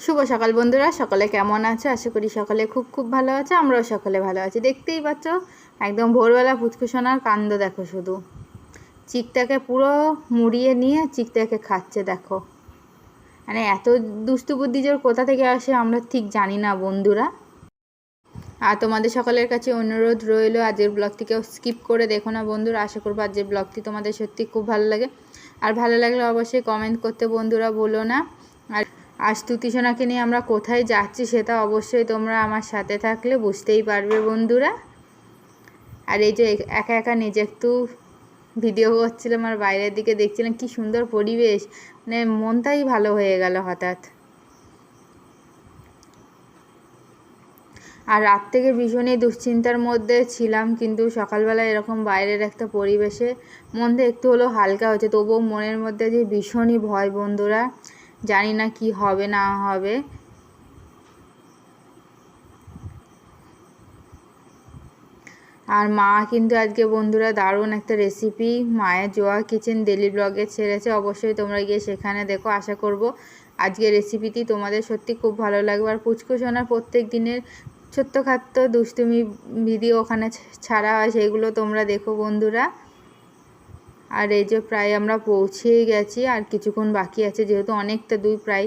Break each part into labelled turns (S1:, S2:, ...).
S1: শুভ সকাল বন্ধুরা, সকলে কেমন আছে? আশা করি সকলে খুব খুব ভালো আছে, আমরাও সকলে ভালো আছি। দেখতেই পাচ্ছ, একদম ভোরবেলা পুচকুসোনার কাণ্ড দেখো শুধু। চিকটাকে পুরো মুড়িয়ে নিয়ে চিকটাকে খাচ্ছে দেখো। মানে এত দুষ্টু বুদ্ধি জোর কোথা থেকে আসে আমরা ঠিক জানি না বন্ধুরা। আর তোমাদের সকলের কাছে অনুরোধ রইল আজকের ব্লগটিকেও স্কিপ করে দেখো না বন্ধুরা। আশা করব আজকের ব্লগটি তোমাদের সত্যি খুব ভালো লাগে। আর ভালো লাগলে অবশ্যই কমেন্ট করতে বন্ধুরা বলো না। আর আর স্তুতি সোনাকে নিয়ে আমরা কোথায় যাচ্ছি সেটা অবশ্যই তোমরা আমার সাথে থাকলে বুঝতেই পারবে বন্ধুরা। আর এই যে একা একা নিজে একটু ভিডিও করছিলাম আর বাইরের দিকে দেখছিলাম কি সুন্দর পরিবেশ মানে মনটাই ভালো হয়ে গেল হঠাৎ। আর রাত থেকে ভীষণই দুশ্চিন্তার মধ্যে ছিলাম, কিন্তু সকালবেলা এরকম বাইরের একটা পরিবেশে মনটা একটু হলেও হালকা হচ্ছে তবুও মনের মধ্যে যে ভীষণই ভয় বন্ধুরা। জানি না কি হবে, না হবে। আর মা কিন্তু আজকে বন্ধুরা দারুণ একটা রেসিপি মায়ের জোয়া কিচেন ডেলি ব্লগে ছেড়েছে। অবশ্যই তোমরা গিয়ে সেখানে দেখো, আশা করব আজকে রেসিপিটি তোমাদের সত্যি খুব ভালো লাগবে। আর পুচকু সোনার প্রত্যেক দিনের ছোট্ট খাট্ট দুষ্টুমি ভিডিও ওখানে ছাড়া হয়, সেগুলো তোমরা দেখো বন্ধুরা। আর এই যে প্রায় আমরা পৌঁছেই গেছি, আর কিছুক্ষণ বাকি আছে, যেহেতু অনেকটা দূর প্রায়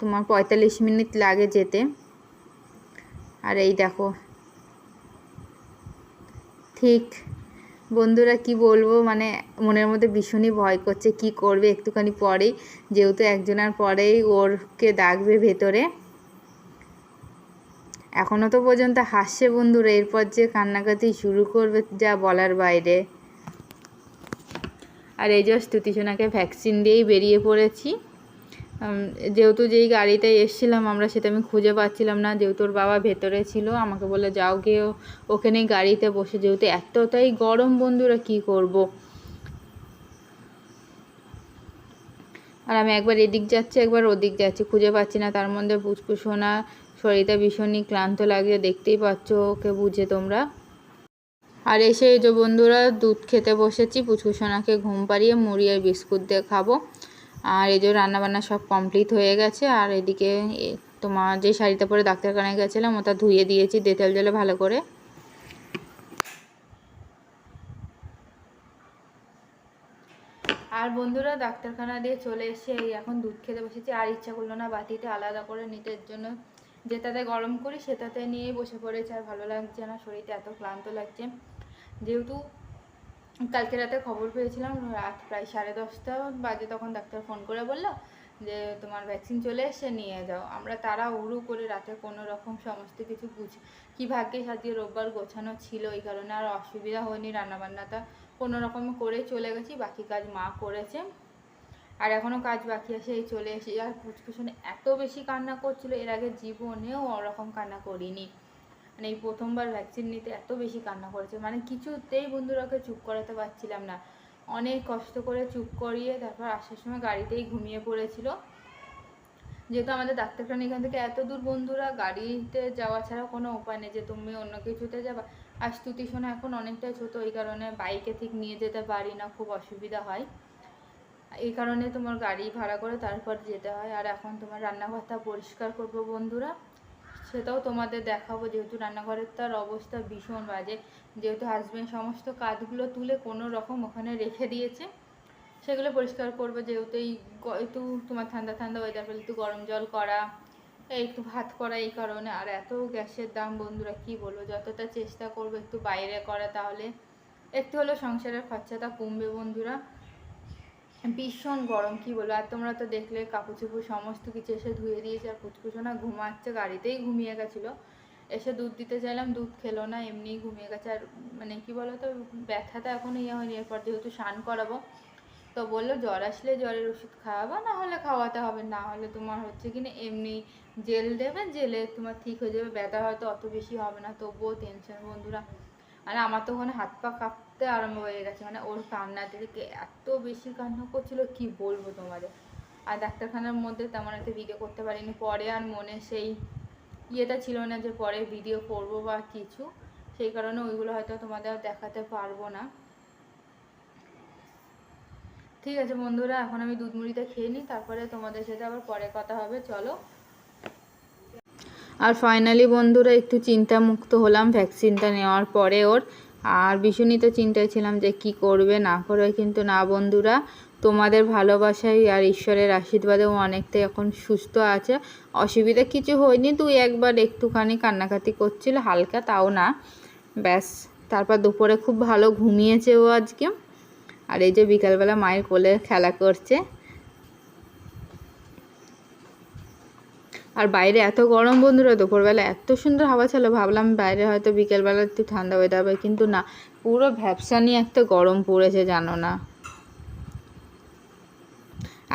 S1: তোমার পঁয়তাল্লিশ মিনিট লাগে যেতে। আর এই দেখো। ঠিক, বন্ধুরা কি বলব মানে মনের মধ্যে ভীষণই ভয় করছে, কি করবে একটুখানি পরেই, যেহেতু একজনের পরেই ওরকে ডাকবে ভেতরে। এখনও তো পর্যন্ত হাসছে বন্ধুরা, এরপর যে কান্নাকাটি শুরু করবে যা বলার বাইরে। আর এই যে স্তুতিসোনাকে ভ্যাকসিন দিয়েই বেরিয়ে পড়েছি। যেহেতু যেই গাড়িতে এসছিলাম আমরা সেটা আমি খুঁজে পাচ্ছিলাম না, যেহেতু ওর বাবা ভেতরে ছিল, আমাকে বলে যাও গিয়ে ওখানেই গাড়িতে বসে, যেহেতু এতটাই গরম বন্ধুরা, কি করব। আর আমি একবার এদিক যাচ্ছি, একবার ওদিক যাচ্ছি, খুঁজে পাচ্ছি না। তার মধ্যে পুচকুসোনা শরীরটা ভীষণই ক্লান্ত লাগছে দেখতেই পাচ্ছ ওকে বুঝে তোমরা। আর এসে এই যে বন্ধুরা, দুধ খেতে বসেছি পুচকুসোনাকে ঘুম পাড়িয়ে মুড়ি আর বিস্কুট দিয়ে খাব। আর এই যে রান্নাবান্না সব কমপ্লিট হয়ে গেছে, আর এদিকে তোমার যে শাড়িটা পরে ডাক্তারখানায় গেছিলাম, ওটা ধুয়ে দিয়েছি দেতেল জলে ভালো করে। আর বন্ধুরা, ডাক্তারখানা দিয়ে চলে এসে এখন দুধ খেতে বসেছি, আর ইচ্ছা করল না বাটিতে আলাদা করে নিতে জন্য যেটাতে গরম করি সেটাতে নিয়ে বসে পড়েছে, আর ভালো লাগছে না, শরীরটা এত ক্লান্ত লাগছে। যেহেতু কালকে রাতে খবর পেয়েছিলাম, রাত প্রায় সাড়ে দশটা বাজে তখন ডাক্তার ফোন করে বলল যে, তোমার ভ্যাকসিন চলে এসে নিয়ে যাও। আমরা তারা উড়ু করে রাতে কোনো রকম সমস্ত কিছু বুঝ, কি ভাগ্যে সাজিয়ে রোববার গোছানো ছিল এই কারণে আর অসুবিধা হয়নি, রান্নাবান্নাটা কোনো রকম করে চলে গেছি, বাকি কাজ মা করেছে। আর এখনও কাজ বাকি আছে, এই চলে এসে আর পুচকুসনে এত বেশি কান্না করছিল, এর আগে জীবনেও ওরকম কান্না করিনি। মানে এই প্রথমবার ভ্যাকসিন নিতে এত বেশি কান্না করেছে। মানে কিছুতেই বন্ধুরাকে চুপ করাতে পারছিলাম না। অনেক কষ্ট করে চুপ করিয়ে তারপর আসার সময় গাড়িতেই ঘুমিয়ে পড়েছিল। যেহেতু আমাদের ডাক্তারখানা এখান থেকে এত দূর বন্ধুরা, গাড়িতে যাওয়া ছাড়া কোনো উপায় নেই যে তুমি অন্য কিছুতে যাবা। আর স্তুতি শোনা এখন অনেকটাই ছোটো ওই কারণে বাইকে ঠিক নিয়ে যেতে পারি না, খুব অসুবিধা হয়। এই কারণে তোমার গাড়ি ভাড়া করে তারপর যেতে হয়। আর এখন তোমার রান্নাঘরটা পরিষ্কার করব বন্ধুরা। সেটাও তোমাদের দেখাবো, যেহেতু রান্নাঘরের তার অবস্থা ভীষণ বাজে। যেহেতু হাজব্যান্ড সমস্ত কাজগুলো তুলে কোনো রকম ওখানে রেখে দিয়েছে, সেগুলো পরিষ্কার করব। যেহেতু এই একটু তোমার ঠান্ডা ঠান্ডা ওয়েদার পেলে একটু গরম জল করা একটু ভাত করা এই কারণে। আর এত গ্যাসের দাম বন্ধুরা, কি বলব? যতটা চেষ্টা করব একটু বাইরে করা তাহলে। একটু হলেও সংসারের খরচাটা কমবে বন্ধুরা। ভীষণ গরম, কি বলব? আর তোমরা তো দেখলে কাপড় চুপুর সমস্ত কিছু এসে ধুয়ে দিয়েছে, আর কুচকুচোনা ঘুমাচ্ছে, গাড়িতেই ঘুমিয়ে গেছিল। এসে দুধ দিতে চাইলাম, দুধ খেলো না, এমনিই ঘুমিয়ে গেছে। আর মানে কি বলো তো ব্যথাটা এখনও ইয়ে হয়নি, এরপর যেহেতু স্নান করাবো, তো বলল, জ্বর আসলে জ্বরের ওষুধ খাওয়াবো, না হলে খাওয়াতে হবে, না হলে তোমার হচ্ছে কি না, এমনি জেল দেবে, জেলে তোমার ঠিক হয়ে যাবে, ব্যথা হয়তো অত বেশি হবে না। তবুও টেনশন বন্ধুরা আর আমার তো ওখানে হাত পা কাঁপতে আরম্ভ হয়ে গেছে। মানে ওর কান্না থেকে এত বেশি কান্না করছিল, কি বলব তোমাদের? আর ডাক্তারখানার মধ্যে তেমন একটা ভিডিও করতে পারিনি। পরে আর মনে সেই ইয়েটা ছিল না যে পরে ভিডিও করব বা কিছু। সেই কারণে ওইগুলো হয়তো তোমাদের দেখাতে পারব না। ঠিক আছে বন্ধুরা, এখন আমি দুধ মুড়িটা খেয়ে নিই, তারপরে তোমাদের সাথে আবার পরে কথা হবে। চলো। আর ফাইনালি বন্ধুরা একটু চিন্তামুক্ত হলাম ভ্যাকসিনটা নেওয়ার পরে ওর। আর ভীষণই তো চিন্তায় ছিলাম যে কি করবে, না করবে কিন্তু না বন্ধুরা। তোমাদের ভালোবাসায় আর ঈশ্বরের আশীর্বাদে ও অনেকটাই এখন সুস্থ আছে। অসুবিধা কিছু হয়নি তুই একবার একটুখানি কান্নাকাটি করছিল, হালকা তাও না। ব্যাস, তারপর দুপুরে খুব ভালো ঘুমিয়েছে ও আজকে। আর এই যে বিকালবেলা মায়ের কোলে খেলা করছে। আর বাইরে এত গরম বন্ধুরা, দুপুরবেলা এত সুন্দর হাওয়া ছিল, ভাবলাম বাইরে হয়তো বিকেলবেলা একটু ঠান্ডা হয়ে যাবে কিন্তু না, পুরো ভ্যাবসা নিয়ে একটা গরম পড়েছে, জানো না।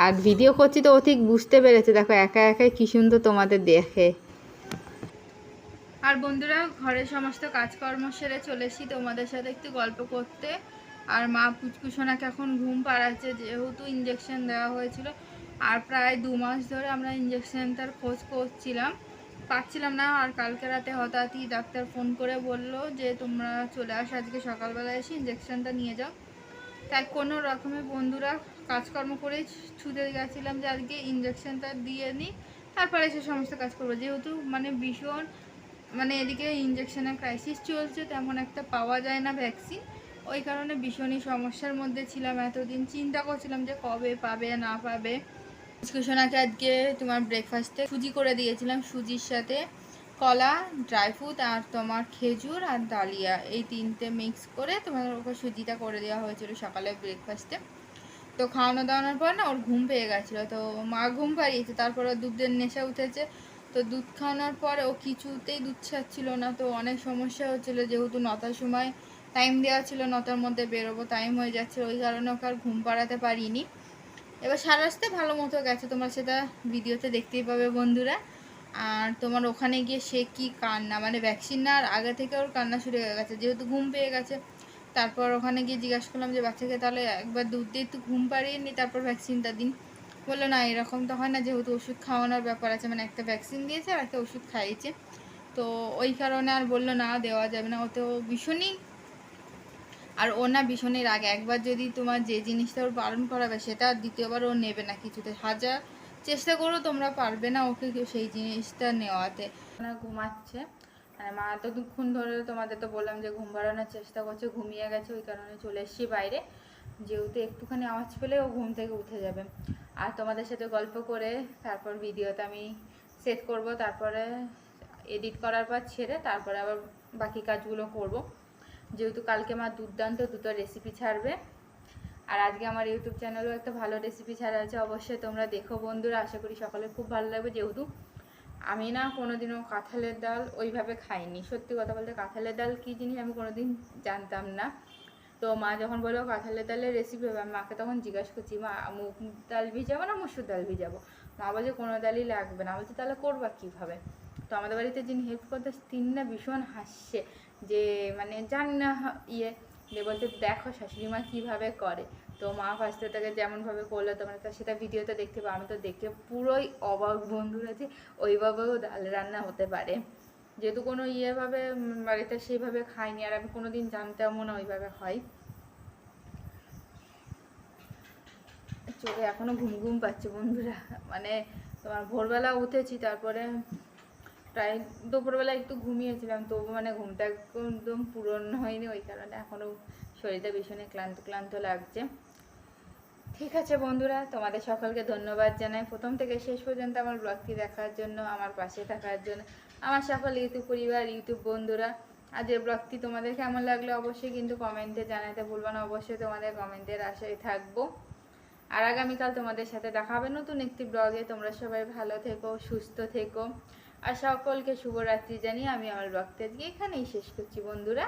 S1: আর ভিডিও করছি তো ঠিক বুঝতে পেরেছে, দেখো একা একাই কি সুন্দর তোমাদের দেখে। আর বন্ধুরা, ঘরের সমস্ত কাজকর্ম সেরে চলে এসেছি তোমাদের সাথে একটু গল্প করতে। আর মা পুচকুসোনাকে এখন ঘুম পাড়াচ্ছে, যেহেতু ইঞ্জেকশন দেওয়া হয়েছিল আর প্রায় দু মাস ধরে আমরা ইঞ্জেকশনটার খোঁজ করছিলাম। পাচ্ছিলাম না, আর কালকে রাতে হঠাৎই ডাক্তার ফোন করে বলল যে, তোমরা চলে আসো আজকে সকালবেলা এসে ইঞ্জেকশনটা নিয়ে যাও। তাই কোনো রকমের বন্ধুরা কাজকর্ম করে ছুটে গেছিলাম যে, আজকে ইঞ্জেকশনটা দিয়ে নিই তারপরে এসে সমস্ত কাজ করব। যেহেতু মানে ভীষণ মানে এদিকে ইঞ্জেকশনের ক্রাইসিস চলছে, তেমন একটা পাওয়া যায় না ভ্যাকসিন ওই কারণে ভীষণই সমস্যার মধ্যে ছিলাম। এতদিন চিন্তা করছিলাম যে, কবে পাবে না পাবে। কুসোনাকে আজকে তোমার ব্রেকফাস্টে সুজি করে দিয়েছিলাম, সুজির সাথে কলা ড্রাই ফ্রুট আর তোমার খেজুর আর ডালিয়া। এই তিনটে মিক্স করে তোমার ওকে সুজিটা করে দেওয়া হয়েছিল সকালে ব্রেকফাস্টে তো খাওয়ানো দাওয়ানোর পর না ওর ঘুম পেয়ে গেছিল। তো মা ঘুম পাড়িয়েছে, তারপরে দুধের নেশা উঠেছে। তো দুধ খাওয়ানোর পরে ও কিছুতেই দুধ ছাড়ছিল না। তো অনেক সমস্যা হচ্ছিল, যেহেতু নটার সময় টাইম দেওয়া ছিল, নটার মধ্যে বেরোবো টাইম হয়ে যাচ্ছে। ওই কারণে ওকে আর ঘুম পাড়াতে পারিনি। এবার সারা আসতে ভালো মতো গেছে তোমার, সেটা ভিডিওতে দেখতেই পাবে বন্ধুরা। আর তোমার ওখানে গিয়ে সে কি কান্না মানে ভ্যাকসিন নেওয়ার আগে থেকে ওর কান্না শুরু হয়ে গেছে, যেহেতু ঘুম পেয়ে গেছে। তারপর ওখানে গিয়ে জিজ্ঞাসা করলাম যে, বাচ্চাকে তাহলে একবার দুধ দিয়ে একটু ঘুম পাড়িয়ে নি, তারপর ভ্যাকসিনটা দিন। বলল, না, এরকম তো হয় না, যেহেতু ওষুধ খাওয়ানোর ব্যাপার আছে মানে একটা ভ্যাকসিন দিয়েছে আর একটা ওষুধ খাইয়েছে। তো ওই কারণে আর বলল, না, দেওয়া যাবে না। ও তো ভীষণই আর ও না ভীষণই রাগে। একবার যদি তোমার যে জিনিসটা ওর পালন করাবে, সেটা দ্বিতীয়বার ও নেবে না কিছুতে। হাজার চেষ্টা করো, তোমরা পারবে না ওকে সেই জিনিসটা নেওয়াতে। না ঘুমাচ্ছে। মানে মা এতক্ষণ ধরে তোমাদের তো বললাম যে ঘুম বাড়ানোর চেষ্টা করছে, ঘুমিয়ে গেছে, ওই কারণে চলে এসেছি বাইরে। যেহেতু একটুখানি আওয়াজ পেলে ও ঘুম থেকে উঠে যাবে। আর তোমাদের সাথে গল্প করে, তারপর ভিডিওতে আমি সেট করব। তারপরে এডিট করার পর ছেড়ে, তারপরে আবার বাকি কাজগুলো করব। যেহেতু কালকে মা দুর্দান্ত দুটো রেসিপি ছাড়বে। আর আজকে আমার ইউটিউব চ্যানেলেও একটা ভালো রেসিপি ছাড়া আছে, অবশ্যই তোমরা দেখো বন্ধুরা, আশা করি সকলে খুব ভালো লাগবে। যেহেতু আমি না কোনোদিনও কাঁঠালের ডাল ওইভাবে খাইনি। সত্যি কথা বলতে কাঁঠালের ডাল কী জিনিস আমি কোনোদিন জানতাম না। তো মা যখন বলল কাঁঠালের ডালের রেসিপি হবে, আমি মাকে তখন জিজ্ঞাসা করছি, মা, মুগ ডাল ভিজাবো না মুসুর ডাল ভিজাবো? মা বলছে, কোনো ডালই লাগবে না। বলছে, তাহলে করবা কীভাবে? তো আমাদের বাড়িতে যিনি হেল্প করতে তিনি না ভীষণ হাসছে। যে মানে জানি না ইয়ে যে বলছে, দেখো শাশুড়ি মা কীভাবে করে। তো মা ফার্স্টে তাকে যেমনভাবে করল তোমরা তো সেটা ভিডিওতে দেখতে পাবো আমি তো দেখে পুরোই অবাক বন্ধুরা যে ওইভাবেও ডাল রান্না হতে পারে। যেহেতু কোনো ইয়েভাবে বাড়িতে সেইভাবে খাইনি, আর আমি কোনো দিন জানতামও না ওইভাবে হয়। চোখে এখনও ঘুম ঘুম পাচ্ছে বন্ধুরা। মানে তোমার ভোরবেলা উঠেছি, তারপরে প্রায় দুপুরবেলা একটু ঘুমিয়েছিলাম, তবু মানে ঘুমটা একদম পূরণ হয়নি ওই কারণে এখনও শরীরটা ভীষণই ক্লান্ত ক্লান্ত লাগছে। ঠিক আছে বন্ধুরা, তোমাদের সকলকে ধন্যবাদ জানাই। প্রথম থেকে শেষ পর্যন্ত আমার ব্লগটি দেখার জন্য, আমার পাশে থাকার জন্য, আমার সকল ইউটিউব পরিবার, ইউটিউব বন্ধুরা আজ এই ব্লগটি তোমাদের কেমন লাগল অবশ্যই কিন্তু কমেন্টে জানাতে ভুলবো না, অবশ্যই তোমাদের কমেন্টের আশায় থাকব। আর আগামীকাল তোমাদের সাথে দেখা হবে নতুন একটি ব্লগে তোমরা সবাই ভালো থেকো, সুস্থ থেকো। আর সকলকে শুভরাত্রি জানিয়ে আমি আমার বক্তব্য আজকে এখানেই শেষ করছি বন্ধুরা।